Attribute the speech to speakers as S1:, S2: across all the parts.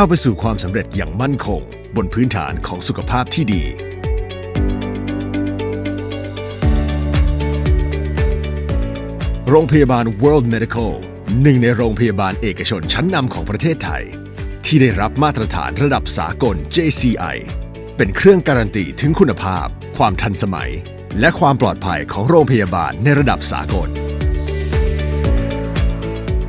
S1: ก้าวไปสู่ความสำเร็จอย่างมั่นคง บนพื้นฐานของสุขภาพที่ดี โรงพยาบาล World Medical หนึ่งในโรงพยาบาลเอกชนชั้นนำของประเทศไทย ที่ได้รับมาตรฐานระดับสากล JCI เป็นเครื่องการันตีถึงคุณภาพ ความทันสมัย และความปลอดภัยของโรงพยาบาลในระดับสากล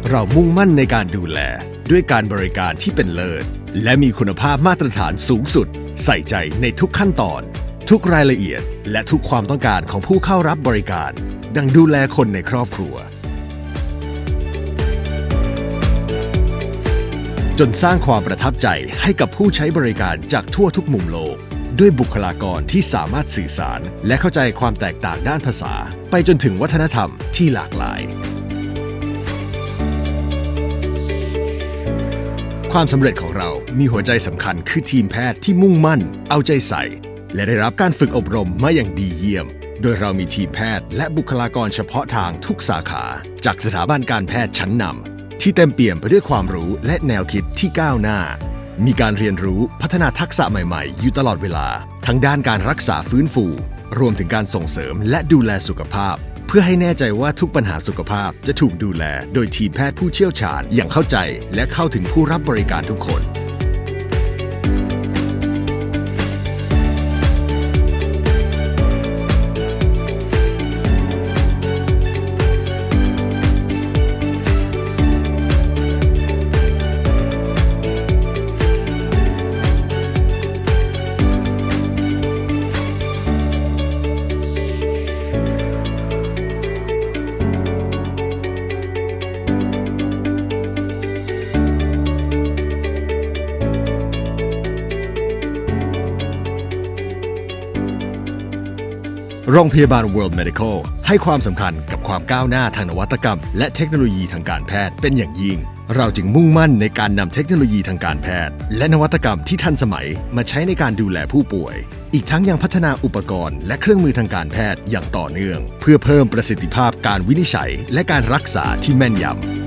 S1: เรามุ่งมั่นในการดูแล ด้วยการบริการที่เป็นเลิศ และมีคุณภาพมาตรฐานสูงสุด ใส่ใจในทุกขั้นตอน ทุกรายละเอียด และทุกความต้องการของผู้เข้ารับบริการ ดังดูแลคนในครอบครัว จนสร้างความประทับใจให้กับผู้ใช้บริการจากทั่วทุกมุมโลก ด้วยบุคลากรที่สามารถสื่อสาร และเข้าใจความแตกต่างด้านภาษา ไปจนถึงวัฒนธรรมที่หลากหลาย ความสำเร็จของเรามีหัวใจสำคัญคือทีมแพทย์ที่มุ่งมั่น เอาใจใส่ และได้รับการฝึกอบรมมาอย่างดีเยี่ยม โดยเรามีทีมแพทย์และบุคลากรเฉพาะทางทุกสาขา จากสถาบันการแพทย์ชั้นนำที่เต็มเปี่ยมไปด้วยความรู้และแนวคิดที่ก้าวหน้า มีการเรียนรู้พัฒนาทักษะใหม่ๆ อยู่ตลอดเวลา ทั้งด้านการรักษาฟื้นฟู รวมถึงการส่งเสริมและดูแลสุขภาพ เพื่อให้แน่ใจว่าทุกปัญหาสุขภาพจะถูกดูแล โดยทีมแพทย์ผู้เชี่ยวชาญอย่างเข้าใจ และเข้าถึงผู้รับบริการทุกคน โรงพยาบาล World Medical ให้ความสำคัญกับความก้าวหน้าทางนวัตกรรม และเทคโนโลยีทางการแพทย์เป็นอย่างยิ่ง เราจึงมุ่งมั่นในการนำเทคโนโลยีทางการแพทย์ และนวัตกรรมที่ทันสมัยมาใช้ในการดูแลผู้ป่วย อีกทั้งยังพัฒนาอุปกรณ์ และเครื่องมือทางการแพทย์อย่างต่อเนื่อง เพื่อเพิ่มประสิทธิภาพการวินิจฉัย และการรักษาที่แม่นยำ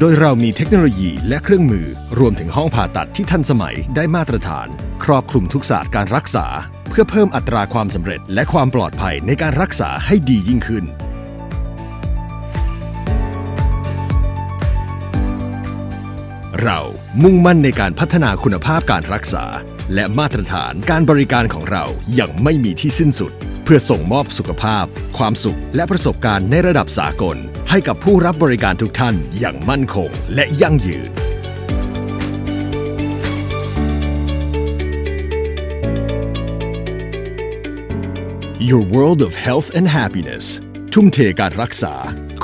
S1: โดยเรามีเทคโนโลยีและเครื่องมือรวมถึงห้องผ่าตัดที่ทันสมัยได้มาตรฐาน ครอบคลุมทุกศาสตร์การรักษา เพื่อเพิ่มอัตราความสำเร็จ และความปลอดภัยในการรักษาให้ดียิ่งขึ้น เรามุ่งมั่นในการพัฒนาคุณภาพการรักษา และมาตรฐานการบริการของเราอย่างไม่มีที่สิ้นสุด พื่อส่งมอบสุขภาพ ความสุขและประสบการณ์ในระดับสากล ให้กับผู้รับบริการทุกท่านอย่างมั่นคงและยั่งยืน Your World of Health and Happiness ทุ่มเทการรักษา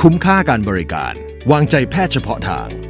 S1: คุ้มค่าการบริการ วางใจแพทย์เฉพาะทาง